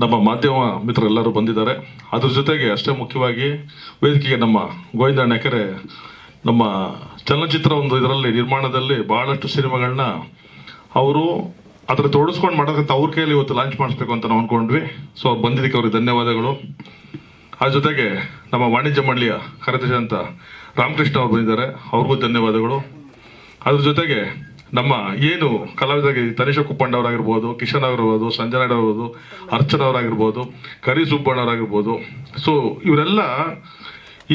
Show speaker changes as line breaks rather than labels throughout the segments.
ನಮ್ಮ ಮಾಧ್ಯಮ ಮಿತ್ರರೆಲ್ಲರೂ ಬಂದಿದ್ದಾರೆ. ಅದ್ರ ಜೊತೆಗೆ ಅಷ್ಟೇ ಮುಖ್ಯವಾಗಿ ವೇದಿಕೆಗೆ ನಮ್ಮ ಗೋವಿಂದ ನೆಕರೆ ನಮ್ಮ ಚಲನಚಿತ್ರ ಒಂದು ಇದರಲ್ಲಿ ನಿರ್ಮಾಣದಲ್ಲಿ ಬಹಳಷ್ಟು ಸಿನಿಮಾಗಳನ್ನ ಅವರು ಅದ್ರ ತೊಡಸ್ಕೊಂಡು ಮಾಡೋದಂತ ಅವ್ರ ಕೈಯಲ್ಲಿ ಇವತ್ತು ಲಾಂಚ್ ಮಾಡಿಸ್ಬೇಕು ಅಂತ ನಾವು ಅನ್ಕೊಂಡ್ವಿ. ಸೊ ಅವ್ರು ಬಂದಿದ್ದಕ್ಕೆ ಅವ್ರಿಗೆ ಧನ್ಯವಾದಗಳು. ಅದ್ರ ಜೊತೆಗೆ ನಮ್ಮ ವಾಣಿಜ್ಯ ಮಂಡಳಿಯ ಕಾರ್ಯದರ್ಶಿ ಅಂತ ರಾಮಕೃಷ್ಣ ಅವರು ಬಂದಿದ್ದಾರೆ. ಅವ್ರಿಗೂ ಧನ್ಯವಾದಗಳು. ಅದ್ರ ಜೊತೆಗೆ ನಮ್ಮ ಏನು ಕಲಾವಿದರಿಗೆ ತನಿಷ ಕುಪ್ಪಣ್ಣವರಾಗಿರ್ಬೋದು ಕಿಶನ್ ಅವರಿರ್ಬೋದು ಅರ್ಚನ ಅವರಾಗಿರ್ಬೋದು, ಕರಿ ಸುಬ್ಬಣ್ಣವರಾಗಿರ್ಬೋದು ಸೊ ಇವರೆಲ್ಲ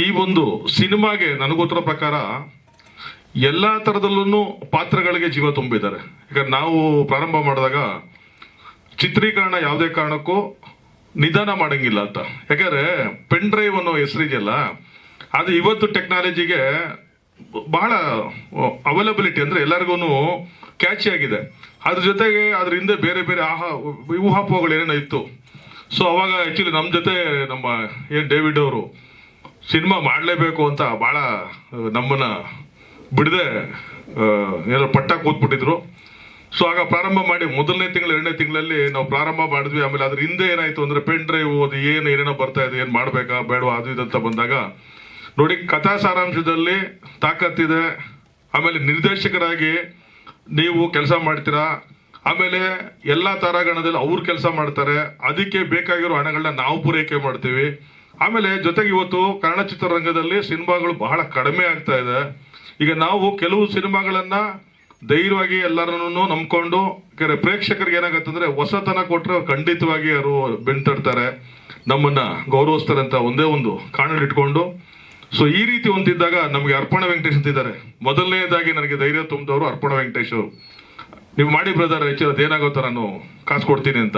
ಈ ಒಂದು ಸಿನಿಮಾಗೆ ನನಗೋತ್ರ ಪ್ರಕಾರ ಎಲ್ಲ ಥರದಲ್ಲೂ ಪಾತ್ರಗಳಿಗೆ ಜೀವ ತುಂಬಿದ್ದಾರೆ. ಯಾಕಂದ್ರೆ ನಾವು ಪ್ರಾರಂಭ ಮಾಡಿದಾಗ ಚಿತ್ರೀಕರಣ ಯಾವುದೇ ಕಾರಣಕ್ಕೂ ನಿಧಾನ ಮಾಡಂಗಿಲ್ಲ ಅಂತ. ಯಾಕಂದ್ರೆ ಪೆನ್ ಡ್ರೈವ್ ಅನ್ನೋ ಹೆಸರಿದೆಯಲ್ಲ, ಅದು ಇವತ್ತು ಟೆಕ್ನಾಲಜಿಗೆ ಬಹಳ ಅವೈಲಬಿಲಿಟಿ ಅಂದ್ರೆ ಎಲ್ಲರಿಗೂ ಕ್ಯಾಚಿ ಆಗಿದೆ. ಅದ್ರ ಜೊತೆಗೆ ಅದ್ರ ಹಿಂದೆ ಬೇರೆ ಬೇರೆ ಆಹಾ, ಊಹಾಪೋಹಗಳು ಏನೇನೋ ಇತ್ತು. ಸೊ ಅವಾಗ ಆಕ್ಚುಲಿ ನಮ್ಮ ಜೊತೆ ನಮ್ಮ ಏನು ಡೇವಿಡ್ ಅವರು ಸಿನಿಮಾ ಮಾಡಲೇಬೇಕು ಅಂತ ಬಹಳ ನಮ್ಮನ್ನ ಬಿಡದೆ ಏನೋ ಪಟ್ಟ ಕೂತ್ಬಿಟ್ಟಿದ್ರು. ಸೊ ಆಗ ಪ್ರಾರಂಭ ಮಾಡಿ ಮೊದಲನೇ ತಿಂಗಳು, ಎರಡನೇ ತಿಂಗಳಲ್ಲಿ ನಾವು ಪ್ರಾರಂಭ ಮಾಡಿದ್ವಿ. ಆಮೇಲೆ ಅದ್ರ ಹಿಂದೆ ಏನಾಯ್ತು ಅಂದ್ರೆ ಪೆನ್ ಡ್ರೈವ್ ಅದು ಏನು ಏನೇನೋ ಬರ್ತಾ ಇದೆ, ಏನು ಮಾಡಬೇಕಾ, ಬೇಡವಾ, ಅದು ಇದಂತ ಬಂದಾಗ ನೋಡಿ, ಕಥಾ ಸಾರಾಂಶದಲ್ಲಿ ತಾಕತ್ತಿದೆ. ಆಮೇಲೆ ನಿರ್ದೇಶಕರಾಗಿ ನೀವು ಕೆಲಸ ಮಾಡ್ತೀರಾ? ಆಮೇಲೆ ಎಲ್ಲಾ ತಾರಾಗಣದಲ್ಲಿ ಅವ್ರು ಕೆಲಸ ಮಾಡ್ತಾರೆ. ಅದಕ್ಕೆ ಬೇಕಾಗಿರೋ ಹಣಗಳನ್ನ ನಾವು ಪೂರೈಕೆ ಮಾಡ್ತೀವಿ. ಆಮೇಲೆ ಜೊತೆಗೆ ಇವತ್ತು ಕನ್ನಡ ಚಿತ್ರರಂಗದಲ್ಲಿ ಸಿನಿಮಾಗಳು ಬಹಳ ಕಡಿಮೆ ಆಗ್ತಾ ಇದೆ. ಈಗ ನಾವು ಕೆಲವು ಸಿನಿಮಾಗಳನ್ನ ಧೈರ್ಯವಾಗಿ ಎಲ್ಲರನ್ನೂ ನಂಬ್ಕೊಂಡು ಕೆರೆ ಪ್ರೇಕ್ಷಕರಿಗೆ ಏನಾಗತ್ತಂದ್ರೆ ಹೊಸತನ ಕೊಟ್ರೆ ಅವ್ರು ಖಂಡಿತವಾಗಿ ಅವರು ಬೆಂಟಾಡ್ತಾರೆ ನಮ್ಮನ್ನ ಗೌರವಿಸ್ತಾರೆ ಅಂತ ಒಂದೇ ಒಂದು ಕಾಣಲಿಟ್ಕೊಂಡು ಸೊ ಈ ರೀತಿ ಒಂದಿದ್ದಾಗ ನಮಗೆ ಅರ್ಪಣ ವೆಂಕಟೇಶ್ ಅಂತಿದ್ದಾರೆ ಮೊದಲನೇದಾಗಿ ನನಗೆ ಧೈರ್ಯ ತುಂಬಿದವರು ಅರ್ಪಣ ವೆಂಕಟೇಶ್ ಅವರು. ನೀವು ಮಾಡಿ ಬ್ರದರ್ ಏನಾಗೋ ಅದೇನಾಗುತ್ತೋ ನಾನು ಕಾಸು ಕೊಡ್ತೀನಿ ಅಂತ.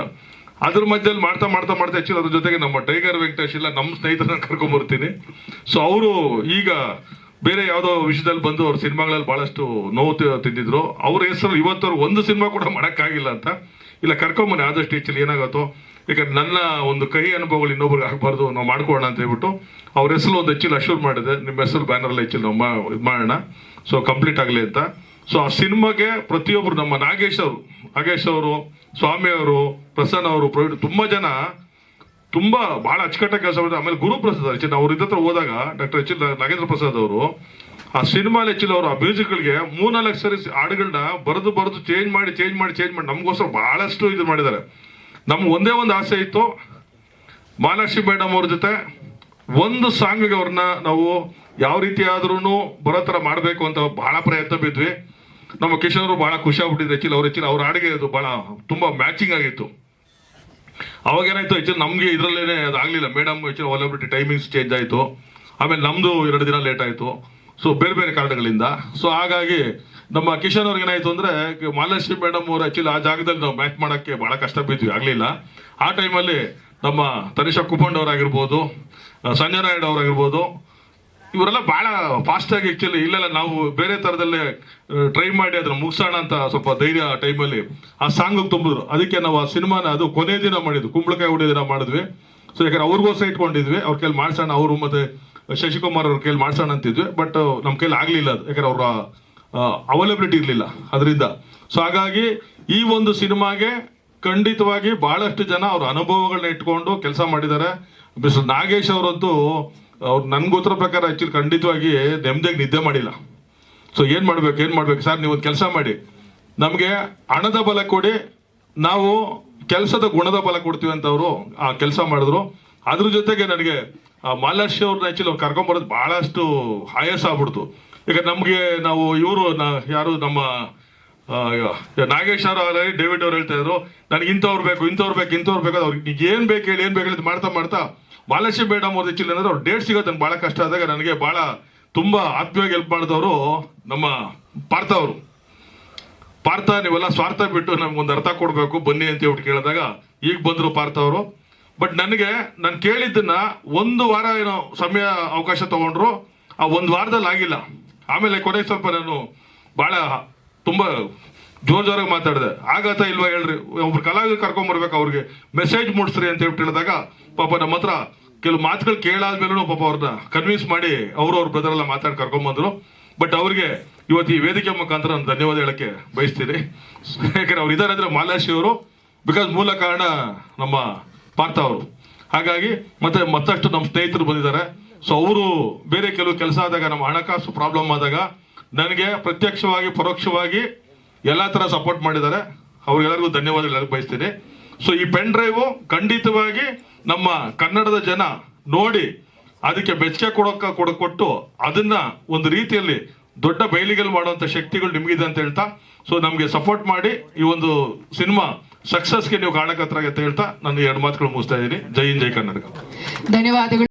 ಅದ್ರ ಮಧ್ಯದಲ್ಲಿ ಮಾಡ್ತಾ ಮಾಡ್ತಾ ಮಾಡ್ತಾ ಹೆಚ್ಚು ಅದ್ರ ಜೊತೆಗೆ ನಮ್ಮ ಟೈಗರ್ ವೆಂಕಟೇಶ್ ಇಲ್ಲ, ನಮ್ಮ ಸ್ನೇಹಿತರನ್ನ ಕರ್ಕೊಂಡ್ ಬರ್ತೀನಿ. ಸೊ ಅವರು ಈಗ ಬೇರೆ ಯಾವುದೋ ವಿಷಯದಲ್ಲಿ ಬಂದು ಅವ್ರ ಸಿನಿಮಾಗಳಲ್ಲಿ ಬಹಳಷ್ಟು ನೋವು ತಿಂದಿದ್ರು. ಅವ್ರ ಹೆಸರು ಇವತ್ತವ್ರು ಒಂದು ಸಿನಿಮಾ ಕೂಡ ಮಾಡೋಕ್ಕಾಗಿಲ್ಲ ಅಂತ. ಇಲ್ಲ ಕರ್ಕೊಂಬನ್ನಿ ಆದಷ್ಟು ಹೆಚ್ಚಲ್ಲಿ ಏನಾಗುತ್ತೋ. ಯಾಕಂದ್ರೆ ನನ್ನ ಒಂದು ಕಹಿ ಅನುಭವಗಳು ಇನ್ನೊಬ್ರಿಗೆ ಆಗಬಾರ್ದು, ನಾವು ಮಾಡ್ಕೊಳ್ಳೋಣ ಅಂತ ಹೇಳ್ಬಿಟ್ಟು ಅವ್ರ ಹೆಸರು ಒಂದು ಹೆಚ್ಚಿಲ್ ಅಶ್ಯೂರ್ ಮಾಡಿದೆ. ನಿಮ್ಮ ಹೆಸರು ಬ್ಯಾನರ್ ಹೆಚ್ಚಿಲ್ ನಾವು ಮಾ- ಇದ್ ಮಾಡೋಣ. ಸೊ ಕಂಪ್ಲೀಟ್ ಆಗಲಿ ಅಂತ. ಸೊ ಆ ಸಿನಿಮಾಗೆ ಪ್ರತಿಯೊಬ್ಬರು ನಮ್ಮ ನಾಗೇಶ್ ಅವರು ನಾಗೇಶ್ ಅವರು, ಸ್ವಾಮಿ ಅವರು, ಪ್ರಸನ್ನ ಅವರು, ಪ್ರವೀಣ್, ತುಂಬ ಜನ ತುಂಬ ಭಾಳ ಅಚ್ಚುಕಟ್ಟ ಕೆಲಸ ಮಾಡಿದ್ರು ಆಮೇಲೆ ಗುರುಪ್ರಸಾದ್ ಅರ್ಚಿನ್ ಅವ್ರ ಇದ್ರ ಹತ್ರ ಹೋದಾಗ ಡಾಕ್ಟರ್ ಎಚ್ ನಾಗೇಂದ್ರ ಪ್ರಸಾದ್ ಅವರು ಆ ಸಿನಿಮಾ ಅವರು ಆ ಮ್ಯೂಸಿಕ್ಗಳಿಗೆ ಮೂರ್ನಾಲ್ಕು ಸರಿ ಹಾಡುಗಳನ್ನ ಬರೆದು ಬರೆದು ಚೇಂಜ್ ಮಾಡಿ ಚೇಂಜ್ ಮಾಡಿ ಚೇಂಜ್ ಮಾಡಿ, ನಮಗೋಸ್ಕರ ಬಹಳಷ್ಟು ಇದು ಮಾಡಿದ್ದಾರೆ. ನಮ್ಗೆ ಒಂದೇ ಒಂದು ಆಸೆ ಇತ್ತು ಮಹಾಲಕ್ಷ್ಮಿ ಮೇಡಮ್ ಅವ್ರ ಜೊತೆ ಒಂದು ಸಾಂಗ್ಗೆ ಅವ್ರನ್ನ ನಾವು ಯಾವ ರೀತಿ ಆದ್ರೂ ಬರೋ ಥರ ಮಾಡಬೇಕು ಅಂತ ಬಹಳ ಪ್ರಯತ್ನ ಬಿದ್ವಿ. ನಮ್ಮ ಕಿಶನ್ ಅವರು ಬಹಳ ಖುಷಿ ಆಗ್ಬಿಟ್ಟಿದ್ರು ಹೆಚ್ಚಿಲ್ಲ ಅವ್ರು ಹೆಚ್ಚಿಲ್ಲ ಅವ್ರ ಹಾಡಿಗೆ ಅದು ಬಹಳ ತುಂಬಾ ಮ್ಯಾಚಿಂಗ್ ಆಗಿತ್ತು. ಅವಾಗ ಏನಾಯ್ತು ಹೆಚ್ಚು ನಮ್ಗೆ ಇದ್ರಲ್ಲೇನೆ ಅದಾಗ್ಲಿಲ್ಲ. ಮೇಡಮ್ ಹೆಚ್ಚಿನ ಒಲಬಿಟ್ಟು ಟೈಮಿಂಗ್ಸ್ ಚೇಂಜ್ ಆಯಿತು. ಆಮೇಲೆ ನಮ್ದು ಎರಡು ದಿನ ಲೇಟ್ ಆಯ್ತು. ಸೊ ಬೇರೆ ಬೇರೆ ಕಾರಣಗಳಿಂದ. ಸೊ ಹಾಗಾಗಿ ನಮ್ಮ ಕಿಶನ್ ಅವ್ರಿಗೆ ಏನಾಯ್ತು ಅಂದ್ರೆ, ಮಾಲಶ್ರೀ ಮೇಡಮ್ ಅವರು ಆಕ್ಚುಲಿ ಆ ಜಾಗದಲ್ಲಿ ನಾವು ಮ್ಯಾಚ್ ಮಾಡೋಕ್ಕೆ ಬಹಳ ಕಷ್ಟ ಬಿದ್ವಿ, ಆಗ್ಲಿಲ್ಲ. ಆ ಟೈಮಲ್ಲಿ ನಮ್ಮ ತನಿಷಾ ಕುಪಂಡ್ ಅವರಾಗಿರ್ಬೋದು ಸಂಜಯ್ ನಾಯ್ಡು ಅವರಾಗಿರ್ಬೋದು, ಇವರೆಲ್ಲ ಬಹಳ ಫಾಸ್ಟ್ ಆಗಿ ಆಕ್ಚುಲಿ ಇಲ್ಲೆಲ್ಲ ನಾವು ಬೇರೆ ತರದಲ್ಲೇ ಟ್ರೈ ಮಾಡಿ ಅದನ್ನು ಮುಗಿಸೋಣ ಅಂತ ಸ್ವಲ್ಪ ಧೈರ್ಯ ಟೈಮಲ್ಲಿ ಆ ಸಾಂಗ್ ತುಂಬಿದ್ರು ಅದಕ್ಕೆ ನಾವು ಆ ಸಿನಿಮಾನ ಅದು ಕೊನೆ ದಿನ ಮಾಡಿದ್ವಿ, ಕುಂಬಳಕಾಯಿ ಹೊಡಿ ಮಾಡಿದ್ವಿ. ಸೊ ಯಾಕಂದ್ರೆ ಅವ್ರಿಗೋಸ್ಕರ ಇಟ್ಕೊಂಡಿದ್ವಿ, ಅವ್ರ ಕೈಲಿ ಮಾಡ್ಸೋಣ, ಅವರು ಮತ್ತೆ ಶಶಿಕುಮಾರ್ ಅವ್ರ ಕೈಲಿ ಮಾಡ್ಸೋಣ ಅಂತಿದ್ವಿ ಬಟ್ ನಮ್ಮ ಕೈಲಿ ಆಗಲಿಲ್ಲ ಅದು. ಯಾಕಂದ್ರೆ ಅವರ ಅವೈಲಬಿಲಿಟಿ ಇರಲಿಲ್ಲ ಅದರಿಂದ. ಸೊ ಹಾಗಾಗಿ ಈ ಒಂದು ಸಿನಿಮಾಗೆ ಖಂಡಿತವಾಗಿ ಬಹಳಷ್ಟು ಜನ ಅವ್ರ ಅನುಭವಗಳನ್ನ ಇಟ್ಕೊಂಡು ಕೆಲಸ ಮಾಡಿದ್ದಾರೆ. ಮಿಸ್ಟರ್ ನಾಗೇಶ್ ಅವರಂತೂ, ಅವ್ರು ನನ್ಗೆ ಗೊತ್ತಿರೋ ಪ್ರಕಾರ ಆಕ್ಚುಲಿ ಖಂಡಿತವಾಗಿ ನೆಮ್ಮದಿಯಾಗಿ ನಿದ್ದೆ ಮಾಡಿಲ್ಲ. ಸೊ ಏನು ಮಾಡ್ಬೇಕು ಏನು ಮಾಡ್ಬೇಕು? ಸರ್ ನೀವು ಒಂದು ಕೆಲಸ ಮಾಡಿ. ನಮಗೆ ಹಣದ ಬಲ ಕೊಡಿ, ನಾವು ಕೆಲಸದ ಗುಣದ ಬಲ ಕೊಡ್ತೀವಿ ಅಂತ ಅವರು ಆ ಕೆಲಸ ಮಾಡಿದ್ರು. ಅದ್ರ ಜೊತೆಗೆ ನನಗೆ ಆ ಮಾಲಾಶ್ಯ ಅವ್ರನ್ನ ಆಕ್ಚುಲಿ ಅವ್ರು ಕರ್ಕೊಂಬರೋದು ಬಹಳಷ್ಟು ಆಯಾಸ ಆಗ್ಬಿಡ್ತು. ಈಗ ನಮ್ಗೆ ನಾವು ಇವರು ಯಾರು ನಮ್ಮ ನಾಗೇಶ್ ಅವರು ಡೇವಿಡ್ ಅವ್ರು ಹೇಳ್ತಾ ಇದ್ರು, ನನಗೆ ಇಂಥವ್ರು ಬೇಕು ಇಂಥವ್ರು ಬೇಕು ಇಂಥವ್ರು ಬೇಕು, ಅವ್ರಿಗೆ ಏನ್ ಬೇಕು ಹೇಳಿ, ಏನ್ ಬೇಕು ಹೇಳಿ ಮಾಡ್ತಾ ಮಾಡ್ತಾ ಮಾಲಾಶಿ ಮೇಡಮ್ ಅವ್ರ ಹೆಚ್ಚಿಲ್ಲ ಅಂದ್ರೆ ಅವ್ರು ಡೇಟ್ ಸಿಗೋದು ಬಹಳ ಕಷ್ಟ ಆದಾಗ ನನಗೆ ಬಹಳ ತುಂಬಾ ಆತ್ಮೀಯವಾಗಿ ಹೆಲ್ಪ್ ಮಾಡಿದವರು ನಮ್ಮ ಪಾರ್ಥ ಅವರು. ಪಾರ್ಥ ನೀವೆಲ್ಲ ಸ್ವಾರ್ಥ ಬಿಟ್ಟು ನಮ್ಗೊಂದು ಅರ್ಥ ಕೊಡ್ಬೇಕು, ಬನ್ನಿ ಅಂತ ಹೇಳ್ಬಿಟ್ಟು ಕೇಳಿದಾಗ ಈಗ ಬಂದ್ರು ಪಾರ್ಥ ಅವರು. ಬಟ್ ನನಗೆ, ನಾನು ಕೇಳಿದ್ದನ್ನ ಒಂದು ವಾರ ಏನೋ ಸಮಯ, ಅವಕಾಶ ತಗೊಂಡ್ರು, ಆ ಒಂದು ವಾರದಲ್ಲಿ ಆಗಿಲ್ಲ. ಆಮೇಲೆ ಕೊನೆಗೆ ಸ್ವಲ್ಪ ನಾನು ಬಹಳ ತುಂಬ ಜೋರ್ ಜೋರಾಗಿ ಮಾತಾಡಿದೆ. ಆಗತ್ತ ಇಲ್ವಾ ಹೇಳ್ರಿ, ಒಬ್ರು ಕಲಾವಿದ್ರು ಕರ್ಕೊಂಬರ್ಬೇಕು ಅವ್ರಿಗೆ, ಮೆಸೇಜ್ ಮೂಡಿಸ್ರಿ ಅಂತ ಹೇಳ್ಬಿಟ್ಟು ಹೇಳಿದಾಗ, ಪಾಪ ನಮ್ಮ ಹತ್ರ ಕೆಲವು ಮಾತುಗಳು ಕೇಳಾದ್ಮೇಲೂ ಪಾಪ ಅವ್ರನ್ನ ಕನ್ವಿನ್ಸ್ ಮಾಡಿ ಅವರು ಅವ್ರ ಬ್ರದರ್ ಎಲ್ಲ ಮಾತಾಡಿ ಕರ್ಕೊಂಡ್ ಬಂದ್ರು. ಬಟ್ ಅವ್ರಿಗೆ ಇವತ್ತು ಈ ವೇದಿಕೆ ಮುಖಾಂತರ ನಾನು ಧನ್ಯವಾದ ಹೇಳಕ್ಕೆ ಬಯಸ್ತೀನಿ. ಯಾಕಂದ್ರೆ ಅವ್ರು ಇದಾರೆ ಅಂದ್ರೆ ಮಾಲಾಶಿ ಅವರು ಬಿಕಾಸ್ ಮೂಲ ಕಾರಣ ನಮ್ಮ ಅವರು ಹಾಗಾಗಿ ಮತ್ತೆ ಮತ್ತಷ್ಟು ನಮ್ಮ ಸ್ನೇಹಿತರು ಬಂದಿದ್ದಾರೆ. ಸೊ ಅವರು ಬೇರೆ ಕೆಲವು ಕೆಲಸ ಆದಾಗ, ನಮ್ಮ ಹಣಕಾಸು ಪ್ರಾಬ್ಲಮ್ ಆದಾಗ ನನಗೆ ಪ್ರತ್ಯಕ್ಷವಾಗಿ, ಪರೋಕ್ಷವಾಗಿ ಎಲ್ಲ ಥರ ಸಪೋರ್ಟ್ ಮಾಡಿದ್ದಾರೆ. ಅವ್ರಿಗೆಲ್ಲರಿಗೂ ಧನ್ಯವಾದಗಳು ಬಯಸ್ತೀನಿ. ಸೊ ಈ ಪೆನ್ ಡ್ರೈವು ಖಂಡಿತವಾಗಿ ನಮ್ಮ ಕನ್ನಡದ ಜನ ನೋಡಿ ಅದಕ್ಕೆ ಬೆಚ್ಚಗೆ ಕೊಡೋಕೆ ಕೊಡ, ಕೊಟ್ಟು ಅದನ್ನ ಒಂದು ರೀತಿಯಲ್ಲಿ ದೊಡ್ಡ ಬಯಲಿಗೆಲ್ ಮಾಡುವಂಥ ಶಕ್ತಿಗಳು ನಿಮಗಿದೆ ಅಂತ ಹೇಳ್ತಾ ಸೊ ನಮಗೆ ಸಪೋರ್ಟ್ ಮಾಡಿ ಈ ಒಂದು ಸಿನಿಮಾ ಸಕ್ಸಸ್ಗೆ ನೀವು ಅಂತ ಹೇಳ್ತಾ ನಾನು ಎರಡು ಮಾತುಗಳು ಮುಗಿಸ್ತಾ ಇದ್ದೀನಿ. ಜೈ ಹಿಂದ್ ಜೈ ಕರ್ನಾಟಕ.
ಧನ್ಯವಾದಗಳು.